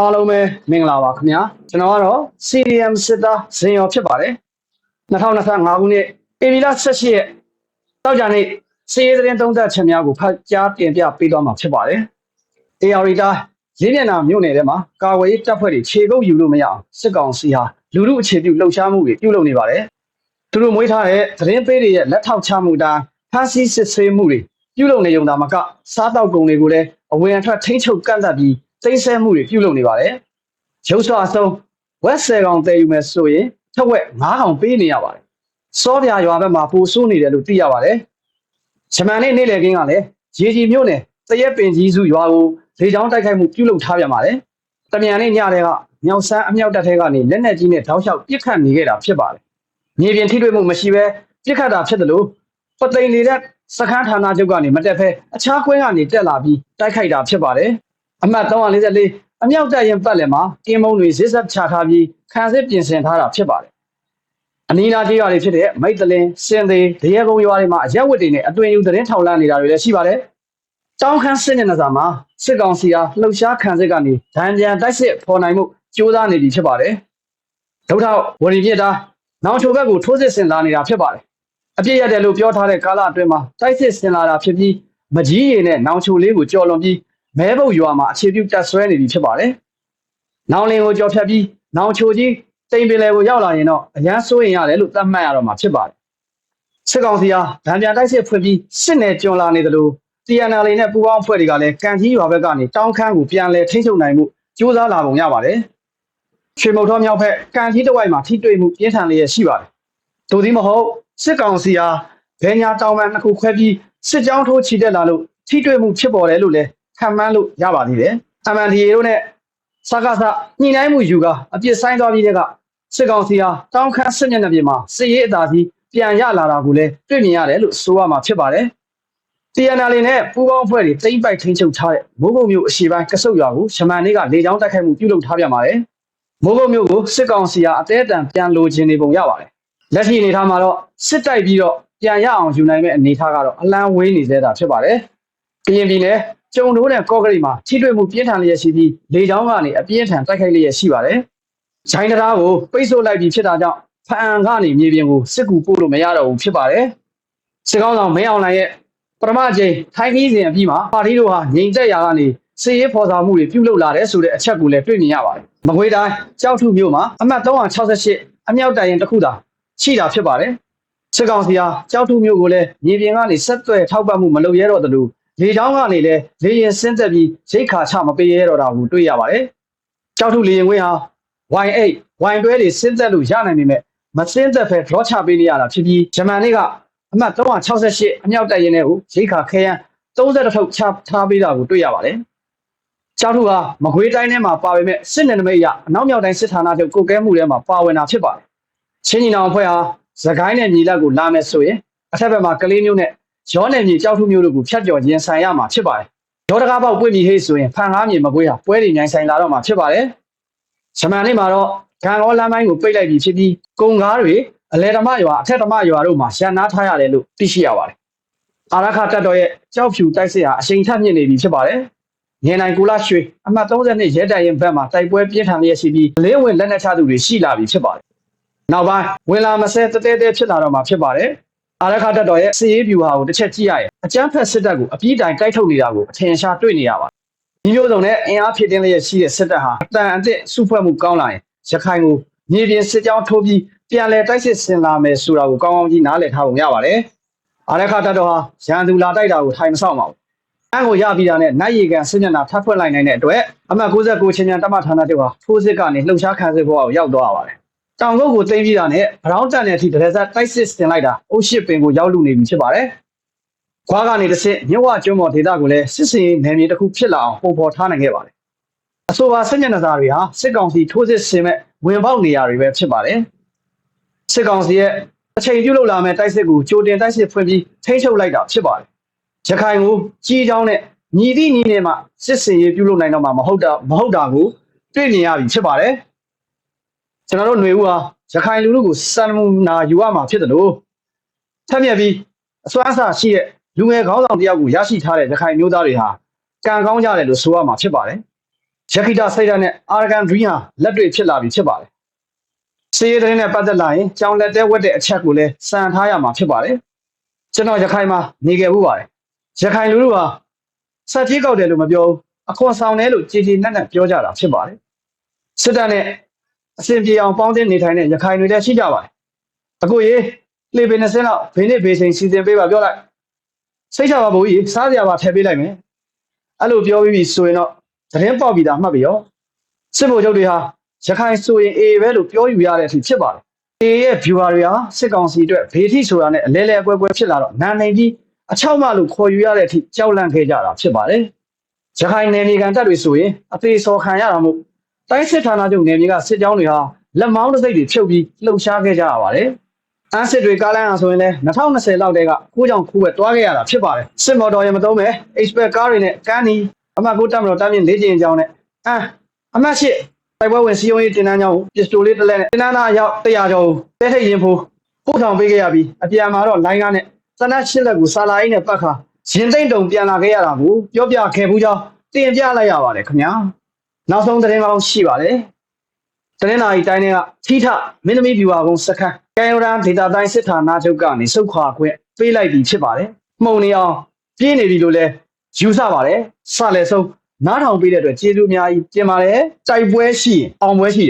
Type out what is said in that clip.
အားလုံးပဲမင်္ဂလာပါခင်ဗျာကျွန်တော်ကတော့ CDM စစ်သားဇင်ရောဖြစ်ပါတယ်2025ခုနှစ်ဧပြီလ18ရက်တောက်ကြနေ့စီးရဲသတင်းသုံးသပ်ချက်များကိုဖတ်ကြားတင်ပြပေးသွားမှာဖြစ်ပါတယ်။ AR တာရင်းမျက်နှာမြို့နယ်ထဲမှာကာဝေးတပ်ဖွဲ့တွေခြေကုပ်ယူလို့မရအောင်စစ်ကောင်စီဟာလူမှုအခြေပြုလှုပ်ရှားမှုတွေပြုလုပ်နေပါတယ်။သူတို့မွေးထားတဲ့သတင်းပေးတွေရဲ့လက်ထောက်ချမှုတိုင်းဖမ်းဆီးစစ်ဆေးမှုတွေပြုလုပ်နေုံသာမကစားတောက်ကုန်တွေကိုလည်းအဝင်အထွက်ထိန်းချုပ်ကန့်သတ်ပြီး သိမ်းဆည်းမှုတွေပြုလုပ်နေပါတယ်။ရုပ်စွာအဆုံးဝက်ဆယ်ကောင်တည်ယူမယ်ဆိုရင်ထက်ဝက်9ကောင်ပေးနေရပါတယ်။စောပြရွာဘက်မှာပိုဆိုးနေတယ်လို့သိရပါတယ်။ဂျမန်နေ့နေ့လည်ကင်းကလည်းရေကြီးမြို့နယ်တရက်ပင်ကြီးစုရွာကိုလေကြောင်းတိုက်ခိုက်မှုပြုလုပ်ထားပြန်ပါတယ်။တမြန်နေ့ညတဲ့ကမြောက်ဆန်းအမြောက်တပ်ထဲကနေလက်နက်ကြီးနဲ့တောက်လျှောက်ပစ်ခတ်နေခဲ့တာဖြစ်ပါတယ်။မြေပြင်ထိတွေ့မှုမရှိဘဲပစ်ခတ်တာဖြစ်တယ်လို့ပသိမ်နေတဲ့စခန်းဌာနချုပ်ကနေမတက်ဖဲအခြားကွင်းကနေတက်လာပြီးတိုက်ခိုက်တာဖြစ်ပါတယ်။ အမှတ်344အမြောက်တပ်ရင်ပတ်လည်မှာကင်းမုံတွေဇစ်ဆက်ချထားပြီးခံစစ်ပြင်ဆင်ထားတာဖြစ်ပါတယ်။အနီးနားကြီးရွာတွေဖြစ်တဲ့မိတ်တလင်းစင်သေးဒရဲကုန်းရွာတွေမှာအရက်ဝတ်တွေနဲ့အသွင်ယူသတင်းထောက်လန်းနေတာတွေလည်းရှိပါတယ်။တောင်းခမ်းစစ်မျက်နှာစာမှာစစ်ကောင်စီဟာလှုပ်ရှားခံစစ်ကနေဒဏ်ပြန်တိုက်စစ်ဖော်နိုင်မှုကြိုးစားနေပြီဖြစ်ပါတယ်။ဒုထောက်ဝရီပြစ်တာနောင်ချိုဘက်ကိုထိုးစစ်ဆင်လာနေတာဖြစ်ပါတယ်။အပြစ်ရတယ်လို့ပြောထားတဲ့ကာလအတွင်းမှာတိုက်စစ်ဆင်လာတာဖြစ်ပြီးမကြီးရည်နဲ့နောင်ချိုလေးကိုကြော်လွန်ပြီး မဲဘုတ်ရွာမှာအခြေပြုတက်ဆွဲနေပြီဖြစ်ပါတယ်။နောင်လင်ကိုကြော်ဖြတ်ပြီးနောင်ချိုကြီးတိမ်ပင်လယ်ကိုရောက်လာရင်တော့အရန်စိုးရင်ရတယ်လို့သတ်မှတ်ရတော့မှာဖြစ်ပါတယ်။စစ်ကောင်စီဟာဗန်ပြန်တိုက်စစ်ဖွင့်ပြီးစစ်နယ်ကျွံလာနေတယ်လို့ TNL နဲ့ပူးပေါင်းအဖွဲ့တွေကလည်းကန်ကြီးရွာဘက်ကနေတောင်းခမ်းကိုပြန်လဲထိန်းချုပ်နိုင်မှုကြိုးစားလာပုံရပါတယ်။ရွှေမုတ်တော်မြောက်ဘက်ကန်ကြီးတဝိုက်မှာထိတွေ့မှုပြင်းထန်လျက်ရှိပါတယ်။သို့သည်မဟုတ်စစ်ကောင်စီဟာဘယ်ညာတောင်ပန်တစ်ခုခွဲပြီးစစ်ကြောင်းထိုးချီတက်လာလို့ထိတွေ့မှုဖြစ်ပေါ်တယ်လို့လည်း ခံမှန်းလို့ရပါသေးတယ်။ MNDA တို့နဲ့စကားစညှိနှိုင်းမှုယူကအပြစ်ဆိုင်သွားပြီးတဲ့ကစစ်ကောင်စီဟာတောင်းခမ်းစစ်မျက်နှာပြင်မှာစစ်ရေးအသာစီးပြန်ရလာတာကိုလည်းတွေ့မြင်ရတယ်လို့ဆိုရမှာဖြစ်ပါတယ်။ TNL နဲ့ပူးပေါင်းအဖွဲ့တွေတိမ့်ပိုက်ထိန်းချုပ်ထားတဲ့မိုးကုတ်မြို့အရှေ့ပိုင်းကဆုတ်ရွာကိုရှမန်နေ့ကလေကြောင်းတိုက်ခိုက်မှုပြုလုပ်ထားပြန်ပါတယ်။မိုးကုတ်မြို့ကိုစစ်ကောင်စီဟာအသေးအတန်ပြန်လိုချင်နေပုံရပါတယ်။လက်ရှိအနေထားမှာတော့စစ်တိုက်ပြီးတော့ပြန်ရအောင်ယူနိုင်မဲ့အနေထားကတော့အလန်းဝေးနေသေးတာဖြစ်ပါတယ်။ကရင်ပြည်နယ် ကျုံတိုးနဲ့ကော့ကရိတ်မှာထိတွေ့မှုပြင်းထန်လျက်ရှိပြီးလေကြောင်းကနေအပြင်းထန်တိုက်ခိုက်လျက်ရှိပါတယ်။ဂျိုင်းတရားကိုပိတ်ဆို့လိုက်ပြီးဖြစ်တာကြောင့်ဖအံကနေမြေပြင်ကိုစစ်ကူပို့လို့မရတော့ဘူးဖြစ်ပါတယ်။စစ်ကောင်းဆောင်မင်းအောင်လှိုင်ရဲ့ပထမအကြိမ်ထိုင်းခီးစဉ်အပြီးမှာပါတီတို့ဟာငြိမ်သက်ရာကနေစစ်ရေးဖော်ဆောင်မှုတွေပြုလုပ်လာတယ်ဆိုတဲ့အချက်ကိုလည်းတွေ့မြင်ရပါတယ်။မကွေးတိုင်းကြောက်ထုမြို့မှာအမှတ်368အမြောက်တိုင်ရင်တစ်ခုသာရှိတာဖြစ်ပါတယ်။စစ်ကောင်စီဟာကြောက်ထုမြို့ကိုလည်းမြေပြင်ကနေဆက်သွယ်ထောက်ပံ့မှုမလုပ်ရတော့တယ်လို့ လေချောင်းကနေလည်းလေရင်ဆင်းသက်ပြီးရိတ်ခါချမပေးရတော့တာကိုတွေ့ရပါတယ်။ကြောက်ထုလေရင်ခွင်းဟာ Y8 Y တွဲတွေဆင်းသက်လို့ရနိုင်ပေမဲ့မဆင်းသက်ဖဲ draw ချပေးနေရတာဖြစ်ပြီးဂျမန်နေ့ကအမှတ်368အမြောက်တက်ရင်တွေကိုရိတ်ခါခဲရန်30ထုတ်ချထားပေးတာကိုတွေ့ရပါတယ်။ကြောက်ထုဟာမကွေးတိုင်းထဲမှာပါပေမဲ့စစ်နယ်နမိတ်အရအနောက်မြောက်တိုင်းစစ်ဌာနချုပ်ကိုကဲမှုထဲမှာပါဝင်တာဖြစ်ပါတယ်။ချင်းညီနောင်အဖွဲ့ဟာသခိုင်းနယ်မြေလက်ကိုလာမယ်ဆိုရင်အထက်ဘက်မှာကလေးမျိုးနဲ့ ရောနယ်မြေကြောက်ထုမျိုးတို့ကိုဖျက်ကျော်ရင်ဆိုင်ရမှာဖြစ်ပါတယ်။ရောတကားပေါက်ပွင့်ပြီးဟေးဆိုရင်ဖန်ကားမြေမကွေးဟာပွဲတွေညိုင်ဆိုင်လာတော့မှာဖြစ်ပါတယ်။ဂျမန်နေ့မှာတော့ဂန်ကောလမ်းပိုင်းကိုပိတ်လိုက်ပြီးဖြစ်ပြီးကုံကားတွေအလဲဓမ္မရွာအထက်ဓမ္မရွာတို့မှာရန်နာထားရတယ်လို့သိရှိရပါတယ်။အာရခတပ်တော်ရဲ့ကြောက်ဖြူတိုက်စစ်ဟာအချိန်ထပ်မြင့်နေပြီဖြစ်ပါတယ်။ငင်နိုင်ကိုလာရွှေအမှတ်32ရဲတပ်ရင်ဘက်မှာတိုက်ပွဲပြင်းထန်လျက်ရှိပြီးလင်းဝင်လက်နက်ချသူတွေရှိလာပြီဖြစ်ပါတယ်။နောက်ပိုင်းဝင်လာမဆဲတဲတဲတဲဖြစ်လာတော့မှာဖြစ်ပါတယ်။ အာရခတပ်တော်ရဲ့စစ်ရေးဗျူဟာကိုတစ်ချက်ကြည့်ရရင်အကြမ်းဖက်စစ်တပ်ကိုအပြည့်တိုင်တိုက်ထုတ်နေတာကိုအထင်ရှားတွေ့နေရပါတယ်။ဒီမျိုးစုံနဲ့အင်အားဖြစ်တင်းလျက်ရှိတဲ့စစ်တပ်ဟာအတန်အသစ်စုဖွဲ့မှုကောင်းလာရင်ရခိုင်ကိုမြေပြင်စစ်ကြောင်းထိုးပြီးပြန်လည်တိုက်စစ်ဆင်လာမယ်ဆိုတာကိုကောင်းကောင်းကြီးနားလည်ထားပုံရပါတယ်။အာရခတပ်တော်ဟာရန်သူလာတိုက်တာကိုထိုင်မဆောင်ပါဘူး။အန်ကိုရပြီးတာနဲ့နိုင်ရီကန်စစ်မျက်နှာထပ်ဖွင့်လိုက်နိုင်တဲ့အတွက်အမှတ်69ချင်းမြန်တမဌာနချုပ်ဟာထိုးစစ်ကနေလှုပ်ရှားခံစစ်ဘဝကိုရောက်သွားပါတယ်။ တောင်ကုတ်ကိုသိမ်းပြီးတာနဲ့ဗရောင်းတန်တဲ့အထိဒရက်ဆက်တိုက်စစ်ဆင်လိုက်တာအုတ်ရှစ်ပင်ကိုရောက်လူနေပြီဖြစ်ပါတယ်။ခွာကနေတစ်ဆင့်မြဝကျွန်းပေါ်ဒေသကိုလည်းစစ်စင်နယ်မြေတစ်ခုဖြစ်လာအောင်ပုံဖော်ထားနိုင်ခဲ့ပါတယ်။အဆိုပါစစ်မျက်နှာစာတွေဟာစစ်ကောင်စီထိုးစစ်ဆင်မဲ့ဝင်ပေါက်နေရာတွေပဲဖြစ်ပါတယ်။စစ်ကောင်စီရဲ့အချိန်ပြုလုပ်လာမဲ့တိုက်စစ်ကိုကြိုတင်တိုက်စစ်ဖွင့်ပြီးထိန်းချုပ်လိုက်တာဖြစ်ပါတယ်။ရခိုင်ကိုကြီးချောင်းနဲ့ညီသည့်ညီနဲ့မှစစ်စင်ရေးပြုလုပ်နိုင်တော့မှာမဟုတ်တာမဟုတ်တာကိုတွေ့မြင်ရပြီဖြစ်ပါတယ်။ ကျွန်တော်တို့ຫນွေဦးဟာရခိုင်လူလူကိုစံမူနာယူရမှာဖြစ်တယ်လို့ထပ်မြက်ပြီးအစွမ်းအစရှိတဲ့လူငယ်ခေါင်းဆောင်တယောက်ကိုရရှိထားတဲ့ရခိုင်မျိုးသားတွေဟာကံကောင်းကြတယ်လို့ဆိုရမှာဖြစ်ပါတယ်ရခိတစိတ်ဓာတ်နဲ့အာရဂန်ဒရီဟာလက်တွေ့ဖြစ်လာပြီဖြစ်ပါတယ်စီးရဲတဲ့နဲ့ပတ်သက်လာရင်ကြောင်လက်တဲဝက်တဲ့အချက်ကိုလည်းစံထားရမှာဖြစ်ပါတယ်ကျွန်တော်ရခိုင်မှာနေခဲ့မှုပါတယ်ရခိုင်လူလူဟာစက်ကြီးကောက်တယ်လို့မပြောဘူးအခွန်ဆောင်တယ်လို့ကြည်ကြည်နက်နက်ပြောကြတာဖြစ်ပါတယ်စစ်တပ်နဲ့ အစဉ်ပြေအောင်ပေါင်းတင်နေထိုင်တဲ့ရခိုင်တွေလည်းရှိကြပါတယ်အခုရေးလေပင်20လောက်ဘေးနစ်ဘေးချိန်စီစဉ်ပေးပါပြောလိုက်စိတ်ချပါဘူးကြီးစားစရာပါထည့်ပေးလိုက်မယ်အဲ့လိုပြောပြီးပြီဆိုရင်တော့သတင်းပေါက်ပြီးသားမှတ်ပြီရောစစ်ဗိုလ်ချုပ်တွေဟာရခိုင်ဆိုရင်အေးပဲလို့ပြောယူရတဲ့အထိဖြစ်ပါတယ်အေးရဲ့ viewer တွေဟာစစ်ကောင်စီအတွက်ဘေးထိဆိုတာနဲ့အလဲလဲအကွဲကွဲဖြစ်လာတော့နာနေကြီးအချောက်မလို့ခေါ်ယူရတဲ့အထိကြောက်လန့်ခဲ့ကြတာဖြစ်ပါတယ်ရခိုင်နယ်မြေကန်တပ်တွေဆိုရင်အသေးစော်ခံရတာမို့ တိုင်းစစ်ဌာနချုပ်နယ်မြေကစစ်ကြောင်းတွေဟာလက်မောင်းတစ်စိတ်တွေဖြုတ်ပြီးလှုပ်ရှားခဲ့ကြရပါတယ်အန်းစစ်တွေကားလမ်းအောင်ဆိုရင်လည်း2020လောက်တည်းကကိုးကြောင်ခိုးပဲတွားခဲ့ရတာဖြစ်ပါတယ်စစ်မော်တော်ရမသုံးပဲ expert ကားတွေနဲ့ကန်းနီအမှတ်ကိုတက်မလို့တမ်းမြင့်လေးကျင်ကြောင်းနဲ့အမ်အမှတ်ရှိတိုက်ပွဲဝင်စီယုံရေးတင်တန်းကြောင်းပစ္စတိုလေးတစ်လက်နဲ့တင်တန်းသားအယောက်100ကျော်တဲထိတ်ရင်ဖိုးပို့ဆောင်ပေးခဲ့ရပြီးအပြန်မှာတော့လိုင်းကားနဲ့သနက်ရှစ်လက်ကိုစာလာအိနဲ့ပတ်ခါရင်သိမ့်တုံပြန်လာခဲ့ရတာကိုပြောပြခဲ့ဘူးကြောင်းတင်ပြလိုက်ရပါတယ်ခင်ဗျာ နောက်ဆုံးသတင်းကောင်းရှိပါတယ်တနင်္လာရီတိုင်းတွေကထိထမင်းသမီးဗျူဟာကုန်းစခန်းကံရန်ဒေတာတိုင်းစစ်ဌာနချုပ်ကနေစုခွာခွင့်ပေးလိုက်ပြီဖြစ်ပါတယ်။မှုံနေအောင်ပြင်းနေပြီလို့လည်းယူဆပါတယ်။စလည်းဆုံးနားထောင်ပေးတဲ့အတွက်ကျေးဇူးအများကြီးတင်ပါတယ်။ကြိုက်ပွဲရှိရင်အောင်ပွဲရှိတယ်